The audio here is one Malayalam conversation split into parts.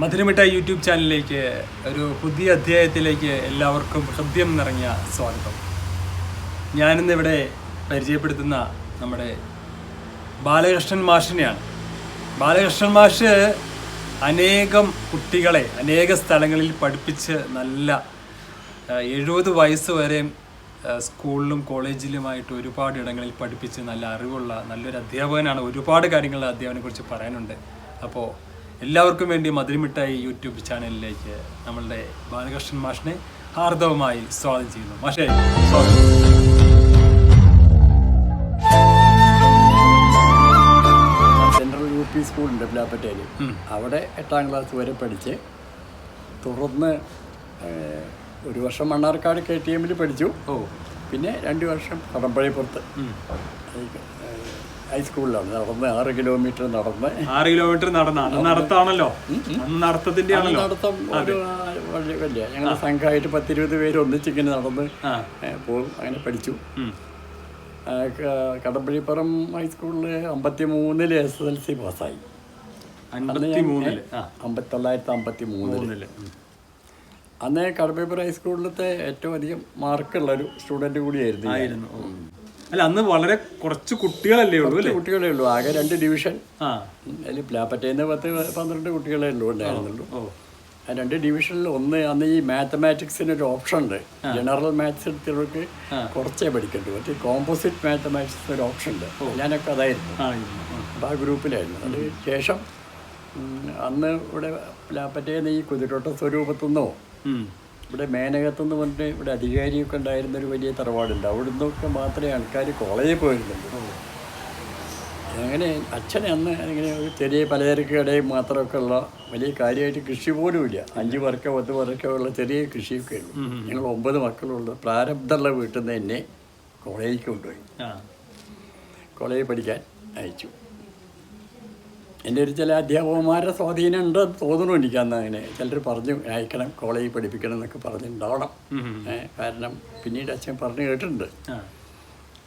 മധുരമിഠായി യൂട്യൂബ് ചാനലിലേക്ക് ഒരു പുതിയ അധ്യായത്തിലേക്ക് എല്ലാവർക്കും ഹൃദ്യം നിറഞ്ഞ സ്വാഗതം. ഞാനിന്നിവിടെ പരിചയപ്പെടുത്തുന്ന നമ്മുടെ ബാലകൃഷ്ണൻ മാഷിനെയാണ്. ബാലകൃഷ്ണൻ മാഷ് അനേകം കുട്ടികളെ അനേക സ്ഥലങ്ങളിൽ പഠിപ്പിച്ച് നല്ല എഴുപത് വയസ്സ് വരെ സ്കൂളിലും കോളേജിലുമായിട്ട് ഒരുപാട് ഇടങ്ങളിൽ പഠിപ്പിച്ച് നല്ല അറിവുള്ള നല്ലൊരു അധ്യാപകനാണ്. ഒരുപാട് കാര്യങ്ങളുടെ അധ്യാപനെക്കുറിച്ച് പറയാനുണ്ട്. അപ്പോൾ എല്ലാവർക്കും വേണ്ടി മധുരമിട്ടായി യൂട്യൂബ് ചാനലിലേക്ക് നമ്മളുടെ ബാലകൃഷ്ണൻ മാഷിനെ ഹാർദവമായി സ്വാഗതം ചെയ്യുന്നു. മാഷേ സ്വാഗതം. സെൻട്രൽ യു പി സ്കൂളുണ്ട് പ്ലാപ്പറ്റയിൽ അവിടെ എട്ടാം ക്ലാസ് വരെ പഠിച്ച് തുടർന്ന് ഒരു വർഷം മണ്ണാർക്കാട് കെ ടി എമ്മിൽ പഠിച്ചു. ഓ. പിന്നെ രണ്ട് വർഷം കടമ്പഴിപ്പുറത്ത്. ഹൈസ്കൂളിലാണ് നടന്ന് ആറ് കിലോമീറ്റർ നടന്ന്. ആറ് കിലോമീറ്റർ നടന്നാണ് നടത്താണല്ലോ. നടത്തത്തിന്റെ ആണല്ലോ നടത്തം ഒരു വലിയ വലിയ. ഞങ്ങൾ സംഘമായിട്ട് പത്തിരുപത് പേര് ഒന്നിച്ചിങ്ങനെ നടന്ന് പോകും അങ്ങനെ പഠിച്ചു. കടമ്പഴിപ്പുറം ഹൈസ്കൂളിൽ അമ്പത്തി മൂന്നിൽ എസ് എസ് എൽ സി പാസ്സായി. അമ്പത്തി തൊള്ളായിരത്തി അമ്പത്തി മൂന്നിൽ. അന്ന് കടമ്പഴിപ്പുറം ഹൈസ്കൂളിലത്തെ ഏറ്റവും അധികം മാർക്കുള്ള ഒരു സ്റ്റുഡന്റ് കൂടിയായിരുന്നു. അല്ല അന്ന് വളരെ കുറച്ച് കുട്ടികളല്ലേ ഉള്ളൂ അല്ലേ? കുട്ടികളേ ഉള്ളൂ. ആകെ രണ്ട് ഡിവിഷൻ. ആ. അതിൽ പ്ലാപ്പറ്റേന്ന് പത്ത് പന്ത്രണ്ട് കുട്ടികളേ ഉള്ളൂ ഉണ്ടായിരുന്നുള്ളൂ. ആ രണ്ട് ഡിവിഷനിൽ ഒന്ന് അന്ന് ഈ മാത്തമാറ്റിക്സിന് ഒരു ഓപ്ഷൻ ഉണ്ട്. ജനറൽ മാത്സ് എടുത്തവർക്ക് കുറച്ചേ പഠിക്കണ്ടു മറ്റേ കോമ്പോസിറ്റ് മാത്തമാറ്റിക്സ് ഒരു ഓപ്ഷൻ ഉണ്ട്. ഞാനൊക്കെ അതായിരുന്നു. അപ്പം അപ്പോൾ ആ. ഗ്രൂപ്പിലായിരുന്നു. അതിന് ശേഷം അന്ന് ഇവിടെ പ്ലാപ്പറ്റേന്ന് ഈ കുതിരോട്ട സ്വരൂപത്തുനിന്നോ. ഇവിടെ മേനകത്തെന്ന് പറഞ്ഞിട്ട് ഇവിടെ അധികാരിയൊക്കെ ഉണ്ടായിരുന്ന ഒരു വലിയ തറവാടുണ്ട്. അവിടെ നിന്നൊക്കെ മാത്രമേ ആൾക്കാർ കോളേജിൽ പോയിട്ടുള്ളൂ അങ്ങനെ അച്ഛനെ അന്ന് ഇങ്ങനെ ഒരു ചെറിയ പലചരക്ക് കടയിൽ മാത്രമൊക്കെ ഉള്ള വലിയ കാര്യമായിട്ട് കൃഷി പോലും ഇല്ല അഞ്ച് പേർക്കോ പത്ത് പേർക്കോ ഉള്ള ചെറിയ കൃഷിയൊക്കെ ഉള്ളൂ. ഞങ്ങൾ ഒമ്പത് മക്കളുള്ള പ്രാരബ്ധമുള്ള വീട്ടിൽ നിന്ന് എന്നെ കോളേജിൽ കൊണ്ടുപോയി. കോളേജിൽ പഠിക്കാൻ അയച്ചു. എന്റെ ഒരു ചില അധ്യാപകന്മാരുടെ സ്വാധീനം ഉണ്ട് തോന്നുന്നു എനിക്ക് അന്ന് അങ്ങനെ. ചിലർ പറഞ്ഞു അയക്കണം കോളേജിൽ പഠിപ്പിക്കണം എന്നൊക്കെ പറഞ്ഞിട്ടുണ്ടാവണം. കാരണം പിന്നീട് അച്ഛൻ പറഞ്ഞു കേട്ടിട്ടുണ്ട്.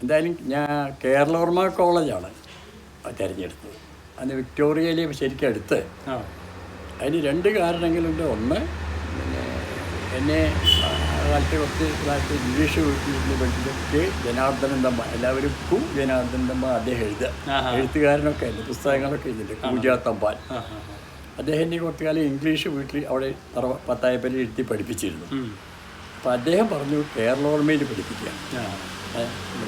എന്തായാലും ഞാൻ കേരളവർമ്മ കോളേജാണ് തിരഞ്ഞെടുത്തത്. അന്ന് വിക്ടോറിയയിലെ ശരിക്കും അടുത്ത്. അതിന് രണ്ട് കാരണങ്ങളുണ്ട്. ഒന്ന് പിന്നെ എന്നെ കാലത്ത് കുറച്ച് കാലത്ത് ഇംഗ്ലീഷ് വീട്ടിലിരുന്ന് പഠിച്ചിട്ട് ജനാർദ്ദനൻ തമ്മ എല്ലാവരും കു ജനാർദ്ദനൻ തമ്മ അദ്ദേഹം എഴുതുക. എഴുത്തുകാരനൊക്കെ അല്ലേ പുസ്തകങ്ങളൊക്കെ എഴുതിണ്ട് പൂജ തമ്പാൻ. അദ്ദേഹത്തിന്റെ അദ്ദേഹം എന്നെ കുറച്ച് കാലം ഇംഗ്ലീഷ് വീട്ടിൽ അവിടെ തറവ പത്തായപ്പല്ലി എഴുതി പഠിപ്പിച്ചിരുന്നു. അപ്പം അപ്പോൾ അദ്ദേഹം പറഞ്ഞു കേരളോർമ്മയിൽ പഠിപ്പിക്കുക ആ. ഏ,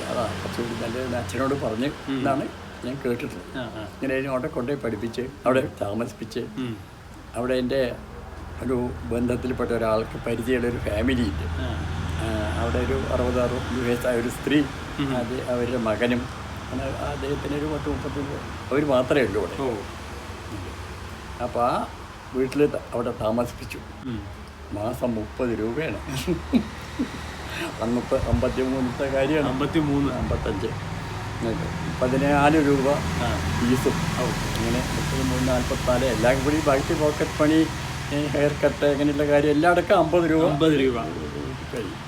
അതാ കുറച്ചുകൂടി നല്ല അച്ഛനോട് പറഞ്ഞ് എന്നാണ് ഞാൻ കേട്ടിട്ടുള്ളത്. ഇങ്ങനെ അവിടെ കൊണ്ടുപോയി പഠിപ്പിച്ച് അവിടെ താമസിപ്പിച്ച് അവിടെ എന്റെ ഒരു ബന്ധത്തിൽപ്പെട്ട ഒരാൾക്ക് പരിചയമുള്ള ഒരു ഫാമിലി ഉണ്ട്. അവിടെ ഒരു അറുപത് അറുപത് വയസ്സായ ഒരു സ്ത്രീ അത് അവരുടെ മകനും അദ്ദേഹത്തിന് ഒരു പത്ത് മുപ്പത്തഞ്ച് അവർ മാത്രമേ ഉള്ളൂ അവിടെ. അപ്പം അപ്പോൾ ആ വീട്ടിൽ അവിടെ താമസിപ്പിച്ചു. മാസം മുപ്പത് രൂപയാണ്. അന്നത്തെ അമ്പത്തി മൂന്നത്തെ കാര്യമാണ്. അമ്പത്തി മൂന്ന് അമ്പത്തഞ്ച് പതിനാല് രൂപ ഫീസും. അങ്ങനെ മുപ്പത് മൂന്ന് നാൽപ്പത്തിനാല് എല്ലാം കൂടി ബാക്കി പോക്കറ്റ് പണി ഹെയർ കട്ട് അങ്ങനെയുള്ള കാര്യം എല്ലാം അടക്കം അമ്പത് രൂപ. അമ്പത് രൂപ. കഴിയും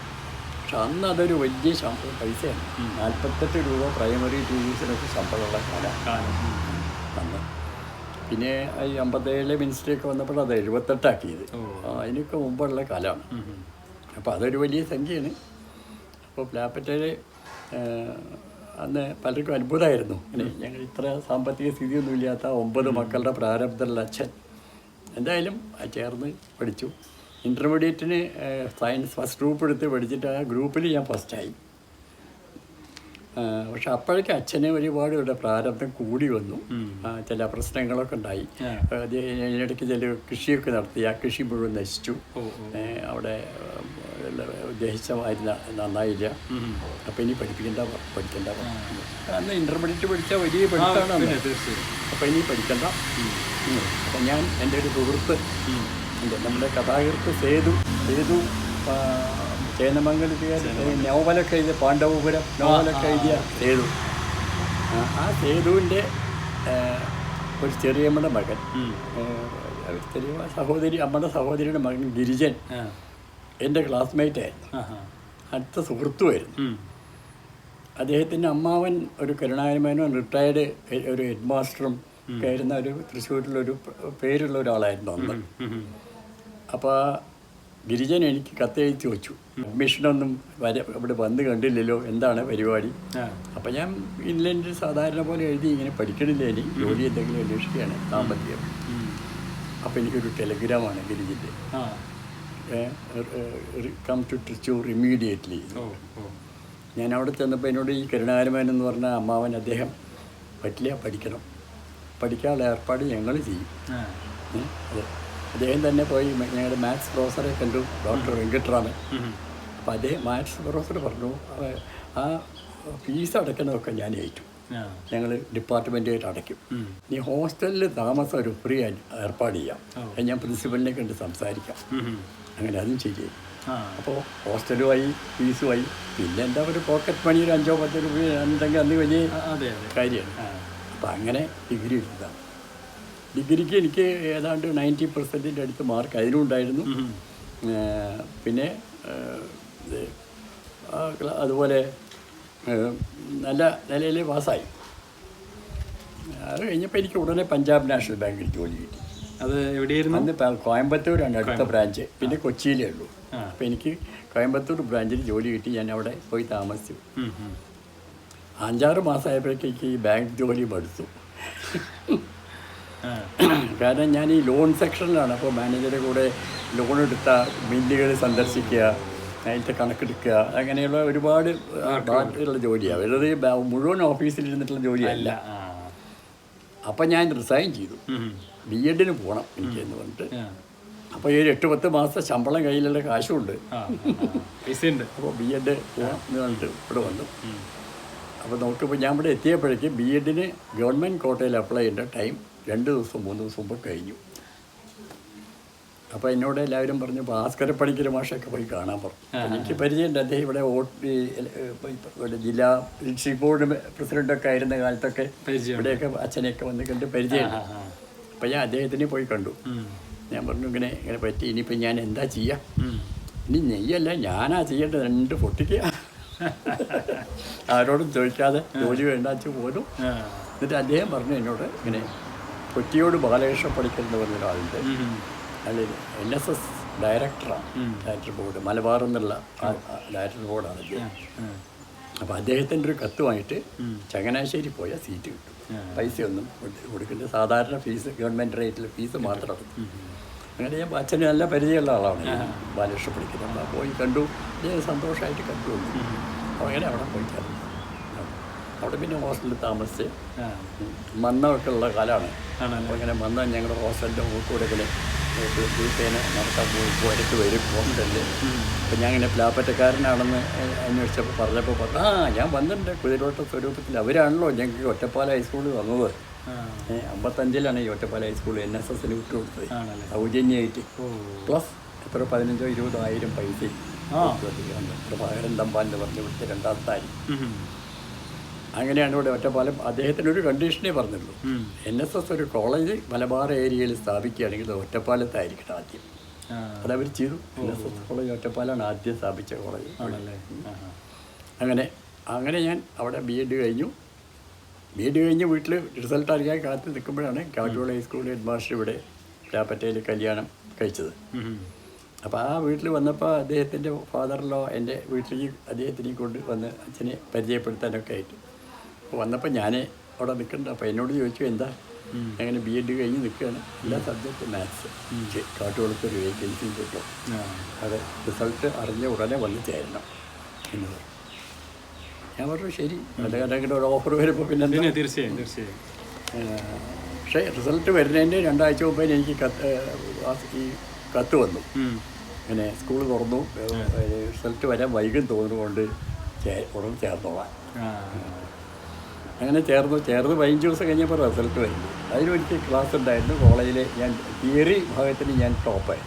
പക്ഷെ അന്ന് അതൊരു വലിയ ശമ്പളം പൈസയാണ്. നാൽപ്പത്തെട്ട് രൂപ പ്രൈമറി ടീച്ചേഴ്സിനൊക്കെ ശമ്പളമുള്ള കാലം. അന്ന്. പിന്നെ ഈ അമ്പത്തേഴിലെ മിനിസ്റ്ററിയൊക്കെ വന്നപ്പോൾ അത് എഴുപത്തെട്ടാക്കിയത്. അതിനൊക്കെ മുമ്പുള്ള കാലമാണ്. അപ്പോൾ അതൊരു വലിയ സംഖ്യയാണ്. അപ്പോൾ പ്ലാപ്പറ്റയിൽ അന്ന് പലർക്കും അത്ഭുതമായിരുന്നു. ഞങ്ങൾ ഇത്ര സാമ്പത്തിക സ്ഥിതിയൊന്നുമില്ലാത്ത ഒമ്പത് മക്കളുടെ പ്രാരബ്ധമുള്ള അച്ഛൻ. എന്തായാലും ചേർന്ന് പഠിച്ചു. ഇന്റർമീഡിയറ്റിന് സയൻസ് ഫസ്റ്റ് ഗ്രൂപ്പ് എടുത്ത് പഠിച്ചിട്ട് ആ ഗ്രൂപ്പിൽ ഞാൻ ഫസ്റ്റായി പക്ഷെ അപ്പോഴേക്ക് അച്ഛനെ ഒരുപാട് ഇവിടെ പ്രാരംഭം കൂടി വന്നു. ചില പ്രശ്നങ്ങളൊക്കെ ഉണ്ടായി. അതിനിടയ്ക്ക് ചില കൃഷിയൊക്കെ നടത്തി. ആ കൃഷി മുഴുവൻ നശിച്ചു. അവിടെ ഉള്ള ഉദ്ദേശിച്ച നന്നായില്ല. അപ്പം ഇനി പഠിപ്പിക്കണ്ട പഠിക്കേണ്ട. അന്ന് ഇന്റർമീഡിയറ്റ് പഠിച്ച വലിയ പഠിത്തമാണ് അപ്പം ഇനി പഠിക്കണ്ട. അപ്പം ഞാൻ എന്റെ ഒരു സുഹൃത്ത് ഉണ്ട് നമ്മുടെ കഥാകൃത്ത് സേതു സേതു ആ, ചേന്നമംഗലത്തുകാരൻ നോവലൊക്കെ എഴുതിയ പാണ്ഡവപുരം നോവലൊക്കെ എഴുതിയ സേതു. ആ, സേതുവിന്റെ ഒരു ചെറിയമ്മയുടെ മകൻ. ചെറിയ സഹോദരി അമ്മയുടെ സഹോദരിയുടെ മകൻ ഗിരിജൻ. എന്റെ ക്ലാസ്മേറ്റ് ആയിരുന്നു. അടുത്ത സുഹൃത്തുമായിരുന്നു അദ്ദേഹത്തിന്റെ അമ്മാവൻ ഒരു കരുണാകരമേനോൻ റിട്ടയർഡ് ഒരു ഹെഡ് മാസ്റ്ററും കയറുന്ന ഒരു തൃശ്ശൂരിലൊരു പേരുള്ള ഒരാളായിരുന്നു അന്ന്. അപ്പോൾ ഗിരിജൻ എനിക്ക് കത്തെഴുത്തി വെച്ചു. അഡ്മിഷനൊന്നും വര ഇവിടെ വന്ന് കണ്ടില്ലല്ലോ എന്താണ് പരിപാടി. അപ്പം ഞാൻ ഇൻലൻഡിൽ സാധാരണ പോലെ എഴുതി ഇങ്ങനെ പഠിക്കണില്ല ഇനി? ജോലി എന്തെങ്കിലും അന്വേഷിക്കുകയാണ് സാമ്പത്തികം. അപ്പം എനിക്കൊരു ടെലഗ്രാമാണ് ഗിരിജിന്റെ കം ടു ട്രിച്ചൂർ ഇമ്മീഡിയറ്റ്ലി. ഞാൻ അവിടെ ചെന്നപ്പോൾ എന്നോട് ഈ കരുണാകരമൻ എന്ന് പറഞ്ഞ അമ്മാവൻ അദ്ദേഹം പറ്റില്ല പഠിക്കണം. പഠിക്കാനുള്ള ഏർപ്പാട് ഞങ്ങൾ ചെയ്യും. അതെ. അദ്ദേഹം തന്നെ പോയി ഞങ്ങളുടെ മാത്സ് പ്രൊഫസറെ കണ്ടു ഡോക്ടർ വെങ്കട്ടറാമൻ. അപ്പം അദ്ദേഹം മാത്സ് പ്രൊഫസർ പറഞ്ഞു ആ ഫീസ് അടയ്ക്കുന്നതൊക്കെ ഞാൻ ഏറ്റു. ഞങ്ങൾ ഡിപ്പാർട്ട്മെന്റായിട്ട് അടയ്ക്കും. നീ ഹോസ്റ്റലിൽ താമസം ഒരു ഫ്രീ ഏർപ്പാട് ചെയ്യാം. ഞാൻ പ്രിൻസിപ്പലിനെ കണ്ട് സംസാരിക്കാം. അങ്ങനെ അതും ചെയ്യും ആ. അപ്പോൾ ഹോസ്റ്റലുമായി ഫീസുമായി പിന്നെ എന്താ ഒരു പോക്കറ്റ് മണി ഒരു അഞ്ചോ പത്തോ രൂപ എന്തെങ്കിലും അന്ന് വലിയ കാര്യമാണ്. അപ്പം അങ്ങനെ ഡിഗ്രി എടുത്തതാണ്. ഡിഗ്രിക്ക് എനിക്ക് ഏതാണ്ട് നയന്റി പെർസെന്റിന്റെ അടുത്ത് മാർക്ക് അതിനും ഉണ്ടായിരുന്നു പിന്നെ അതുപോലെ നല്ല നിലയിൽ പാസ്സായി. അത് കഴിഞ്ഞപ്പോൾ എനിക്ക് ഉടനെ പഞ്ചാബ് നാഷണൽ ബാങ്കിൽ ജോലി കിട്ടി. അത് എവിടെയായിരുന്നു? അന്ന് കോയമ്പത്തൂരാണ് അടുത്ത ബ്രാഞ്ച്. പിന്നെ കൊച്ചിയിലേ ഉള്ളൂ. അപ്പോൾ എനിക്ക് കോയമ്പത്തൂർ ബ്രാഞ്ചിൽ ജോലി കിട്ടി. ഞാൻ അവിടെ പോയി താമസിച്ചു. അഞ്ചാറ് മാസമായപ്പോഴേക്ക് ഈ ബാങ്ക് ജോലി മടുത്തു. കാരണം ഞാൻ ഈ ലോൺ സെക്ഷനിലാണ് അപ്പോൾ മാനേജറുടെ കൂടെ ലോൺ എടുത്ത മില്ലുകൾ സന്ദർശിക്കുക അതിലത്തെ കണക്കെടുക്കുക അങ്ങനെയുള്ള ഒരുപാട് ബാക്കിയുള്ള ജോലിയാണ് വെറുതെ മുഴുവൻ ഓഫീസിൽ ഇരുന്നിട്ടുള്ള ജോലിയല്ല അപ്പം ഞാൻ റിസൈൻ ചെയ്തു. ബി എഡിന് പോകണം എനിക്ക് എന്ന് പറഞ്ഞിട്ട് അപ്പോൾ ഈ ഒരു എട്ട് പത്ത് മാസത്തെ ശമ്പളം കയ്യിലുള്ള കാശുണ്ട്. അപ്പോൾ ബി എഡ് പോകണം എന്ന് പറഞ്ഞിട്ട് ഇവിടെ വന്നു. അപ്പോൾ നോക്കുമ്പോൾ ഞാൻ ഇവിടെ എത്തിയപ്പോഴേക്ക് ബി എഡിന് ഗവൺമെന്റ് കോട്ടയിൽ അപ്ലൈ ചെയ്യേണ്ട ടൈം രണ്ട് ദിവസം മൂന്ന് ദിവസം മുമ്പ് കഴിഞ്ഞു. അപ്പോൾ എന്നോട് എല്ലാവരും പറഞ്ഞു ഭാസ്കര പണിക്കര മാഷൊക്കെ പോയി കാണാൻ പറഞ്ഞു എനിക്ക് പരിചയമുണ്ട്. അദ്ദേഹം ഇവിടെ ഇവിടെ ജില്ലാ ഡിസ്ട്രിക്ട് ബോർഡ് പ്രസിഡന്റൊക്കെ ആയിരുന്ന കാലത്തൊക്കെ ഇവിടെയൊക്കെ അച്ഛനെയൊക്കെ വന്ന് കണ്ട് പരിചയമുണ്ട്. അപ്പം ഞാൻ അദ്ദേഹത്തിനെ പോയി കണ്ടു. ഞാൻ പറഞ്ഞു ഇങ്ങനെ ഇങ്ങനെ പറ്റി. ഇനിയിപ്പോൾ ഞാൻ എന്താ ചെയ്യുക. ഇനി നെയ്യല്ല ഞാനാ ചെയ്യേണ്ടത്. രണ്ട് പൊട്ടിക്കുക ആരോടും ചോദിക്കാതെ ജോലി വേണ്ടാച്ച് പോലും എന്നിട്ട് അദ്ദേഹം പറഞ്ഞു എന്നോട് ഇങ്ങനെ കൊച്ചിയോട് ബാലകൃഷ്ണ പണിക്കൽ എന്ന് പറഞ്ഞൊരാളുണ്ട്. അയാൾ എൻ എസ് എസ് ഡയറക്ടറാണ് ഡയറക്ടർ ബോർഡ് മലബാർ എന്നുള്ള ഡയറക്ടർ ബോർഡാണ് അദ്ദേഹം. അപ്പോൾ അദ്ദേഹത്തിന്റെ ഒരു കത്തുമായിട്ട് ചങ്ങനാശ്ശേരി പോയ സീറ്റ് കിട്ടും. പൈസ ഒന്നും കൊടുക്കേണ്ട സാധാരണ ഫീസ് ഗവൺമെന്റ് റേറ്റിൽ ഫീസ് മാത്രം അങ്ങനെ ഞാൻ അച്ഛന് നല്ല പരിചയമുള്ള ആളാണ്. ബാലകൃഷ്ണ പഠിക്കുന്നത് അപ്പോൾ പോയി കണ്ടു. സന്തോഷമായിട്ട് കണ്ടു അങ്ങനെ അവിടെ പോയി ചേർന്നു അവിടെ പിന്നെ ഹോസ്റ്റലിൽ താമസിച്ച് മണ്ണൊക്കെ ഉള്ള കാലമാണ്. അങ്ങനെ അപ്പോൾ ഇങ്ങനെ മണ്ണ ഞങ്ങളുടെ ഹോസ്റ്റലിന്റെ കൂടെ ഇങ്ങനെ ദിവസേന നടക്കാൻ പോയി ഇടയ്ക്ക് വരും ഹോസ്റ്റലിൽ അപ്പം ഞാൻ ഇങ്ങനെ പ്ലാപ്പറ്റക്കാരനാണെന്ന് അന്വേഷിച്ചപ്പോൾ പറഞ്ഞപ്പോൾ പറഞ്ഞു ആ ഞാൻ വന്നിട്ടുണ്ട് കുതിരോട്ട സ്വരൂപത്തിൽ. അവരാണല്ലോ ഞങ്ങൾക്ക് ഒറ്റപ്പാല ഹൈസ്കൂളിൽ വന്നത്. അമ്പത്തഞ്ചിലാണ് ഈ ഒറ്റപ്പാല ഹൈസ്കൂൾ എൻ എസ് എസിന് വിട്ടു കൊടുത്തത്. സൗജന്യമായിട്ട് പ്ലസ് എത്ര പതിനഞ്ചോ ഇരുപതോ ആയിരം പൈസ ആ. പ്രഭാകരൻ തമ്പാൻ എന്ന് പറഞ്ഞ് രണ്ടാം രണ്ടാമത്തെ ആയി. അങ്ങനെയാണ് ഇവിടെ ഒറ്റപ്പാലം. അദ്ദേഹത്തിന്റെ ഒരു കണ്ടീഷനേ പറഞ്ഞുള്ളൂ. എൻ എസ് എസ് ഒരു കോളേജ് മലബാർ ഏരിയയിൽ സ്ഥാപിക്കുകയാണെങ്കിൽ ഒറ്റപ്പാലത്തായിരിക്കണം ആദ്യം. അതവർ ചെയ്തു. എൻ എസ് എസ് കോളേജ് ഒറ്റപ്പാലാണ് ആദ്യം സ്ഥാപിച്ച കോളേജ്. അങ്ങനെ അങ്ങനെ ഞാൻ അവിടെ ബി എഡ് കഴിഞ്ഞു. ബി എഡ് കഴിഞ്ഞ് വീട്ടിൽ റിസൾട്ട് അറിയാൻ കാത്തു നിൽക്കുമ്പോഴാണ് കാറ്റോൾ ഹൈസ്കൂളിൽ ഹെഡ് മാസ്റ്റർ ഇവിടെ രാപ്പറ്റയിൽ കല്യാണം കഴിച്ചത്. അപ്പോൾ ആ വീട്ടിൽ വന്നപ്പോൾ അദ്ദേഹത്തിന്റെ ഫാദറിലോ എന്റെ വീട്ടിലേക്ക് അദ്ദേഹത്തിനെയും കൊണ്ട് വന്ന് അച്ഛനെ പരിചയപ്പെടുത്താനൊക്കെ ആയിട്ട്. വന്നപ്പോൾ ഞാൻ അവിടെ നിൽക്കണ്ട അപ്പോൾ എന്നോട് ചോദിച്ചു എന്താ? അങ്ങനെ ബി എഡ് കഴിഞ്ഞ് നിൽക്കുകയാണ് എല്ലാ സബ്ജക്റ്റും മാത്സ് കാട്ടുകൊളുത്തൊരു വേക്കൻസിയും കിട്ടും അത് റിസൾട്ട് അറിഞ്ഞ ഉടനെ വന്ന് ചേരണം എന്നത്. ഞാൻ പറഞ്ഞു ശരി. നല്ല കാരണം ഒരു ഓഫർ വരുമ്പോൾ പിന്നെ തീർച്ചയായും തീർച്ചയായും. പക്ഷേ റിസൾട്ട് വരുന്നതിന്റെ രണ്ടാഴ്ച മുമ്പേ എനിക്ക് കത്ത് ഈ കത്ത് വന്നു. പിന്നെ സ്കൂൾ തുറന്നു. റിസൾട്ട് വരാൻ വൈകും തോന്നുന്നുകൊണ്ട് ഉടനെ ചേർന്നോളാം. അങ്ങനെ ചേർന്നു ചേർന്ന് പതിനഞ്ച് ദിവസം കഴിഞ്ഞപ്പോൾ റിസൾട്ട് വരുന്നു അതിന് എനിക്ക് ക്ലാസ് ഉണ്ടായിരുന്നു. കോളേജിൽ ഞാൻ തിയറി ഭാഗത്തിന് ഞാൻ ടോപ്പായി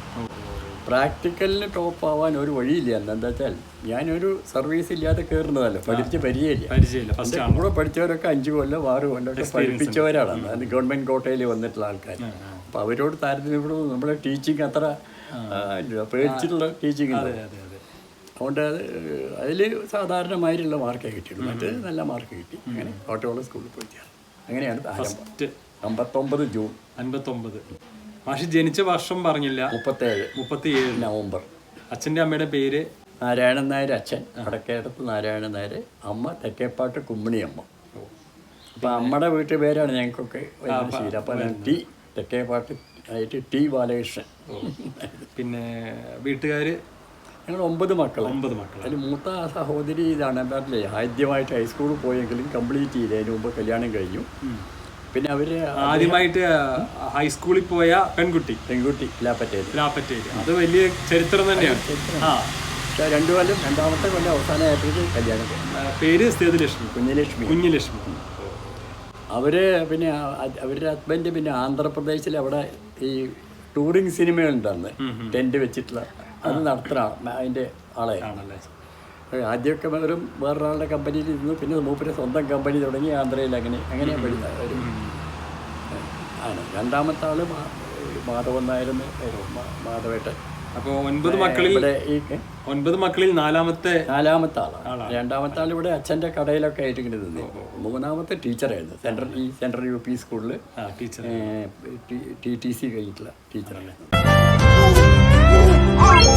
പ്രാക്ടിക്കലിന് ടോപ്പ് ആവാൻ ഒരു വഴിയില്ല. എന്താ വെച്ചാൽ ഞാനൊരു സർവീസ് ഇല്ലാതെ കയറുന്നതല്ല പഠിച്ച് പരിചയമില്ല. എന്റെ കൂടെ പഠിച്ചവരൊക്കെ അഞ്ച് കൊല്ലം ആറ് കൊല്ലം ഒക്കെ പഠിപ്പിച്ചവരാണ്. അത് ഗവൺമെന്റ് കോട്ടയിൽ വന്നിട്ടുള്ള ആൾക്കാർ അപ്പോൾ അവരോട് താരതമ്യപ്പെടുമ്പോൾ നമ്മുടെ ടീച്ചിങ് അത്ര. പേടിച്ചിട്ടുള്ള ടീച്ചിങ് അതുകൊണ്ട് അത് അതിൽ സാധാരണമായിട്ടുള്ള മാർക്കേ കിട്ടിയുള്ളൂ. മറ്റേ നല്ല മാർക്ക് കിട്ടി. അങ്ങനെ കോട്ടയോളം സ്കൂളിൽ പോയി ചേർന്നു. അങ്ങനെയാണ് ഫസ്റ്റ് അമ്പത്തൊമ്പത് ജൂൺ. അൻപത്തൊമ്പത്. മാഷി ജനിച്ച വർഷം പറഞ്ഞില്ല. മുപ്പത്തേഴ്. മുപ്പത്തിയേഴ്. നവംബർ. അച്ഛന്റെ അമ്മയുടെ പേര്? നാരായണൻ നായർ അച്ഛൻ. വടക്കേടത്ത് നാരായണൻ നായർ. അമ്മ തെക്കേപ്പാട്ട് കുമ്മിണിയമ്മ അപ്പം അമ്മയുടെ വീട്ടു പേരാണ് ഞങ്ങൾക്കൊക്കെ ശീലം. അപ്പം ടി തെക്കേപ്പാട്ട് ആയിട്ട് ടി ബാലകൃഷ്ണൻ. പിന്നെ വീട്ടുകാര്? ഞങ്ങൾ ഒമ്പത് മക്കൾ ഒമ്പത് മക്കൾ അതിൽ മൂത്ത സഹോദരി ഇതാണ്. പറഞ്ഞില്ലേ ആദ്യമായിട്ട് ഹൈസ്കൂളിൽ പോയെങ്കിലും കംപ്ലീറ്റ് ചെയ്തു അതിന് മുമ്പ് കല്യാണം കഴിഞ്ഞു. പിന്നെ അവർ ആദ്യമായിട്ട് ഹൈസ്കൂളിൽ പോയ പെൺകുട്ടി. പെൺകുട്ടി ലാപ്പറ്റേ ലാപ്പറ്റേ അത് വലിയ ചരിത്രം തന്നെയാണ്. ആ. രണ്ടു കൊല്ലം രണ്ടാമത്തെ കൊല്ലം അവസാനമായിട്ട് കല്യാണം പേര് സേതുലക്ഷ്മി. കുഞ്ഞലക്ഷ്മി. കുഞ്ഞലക്ഷ്മി. അവർ പിന്നെ അവരുടെ ഹസ്ബൻഡ് പിന്നെ ആന്ധ്രാപ്രദേശിൽ അവിടെ ഈ ടൂറിങ് സിനിമയുണ്ടെന്ന് ടെന്റ് വെച്ചിട്ടുള്ള അത് നടത്തണ അതിന്റെ ആളെ. ആണല്ലേ. ആദ്യമൊക്കെ വെറും വേറൊരാളുടെ കമ്പനിയിൽ ഇരുന്നു. പിന്നെ മൂപ്പര് സ്വന്തം കമ്പനി തുടങ്ങി ആന്ധ്രയിൽ അങ്ങനെ അങ്ങനെ പഠിച്ചത് ആണ്. രണ്ടാമത്തെ ആൾ മാധവൻ നായരെന്ന്. മാധവേട്ടൻ. അപ്പോൾ ഒൻപത് മക്കളിൽ ഒൻപത് മക്കളിൽ നാലാമത്തെ നാലാമത്തെ ആളാണ് രണ്ടാമത്തെ ആൾ ഇവിടെ അച്ഛന്റെ കടയിലൊക്കെ ആയിട്ട് ഇങ്ങനെ നിന്ന്. മൂന്നാമത്തെ ടീച്ചറായിരുന്നു. സെൻട്രൽ ഈ സെൻട്രൽ യു പി സ്കൂളിൽ ടീച്ചർ ടി ടി സി കഴിഞ്ഞിട്ടുള്ള Bye.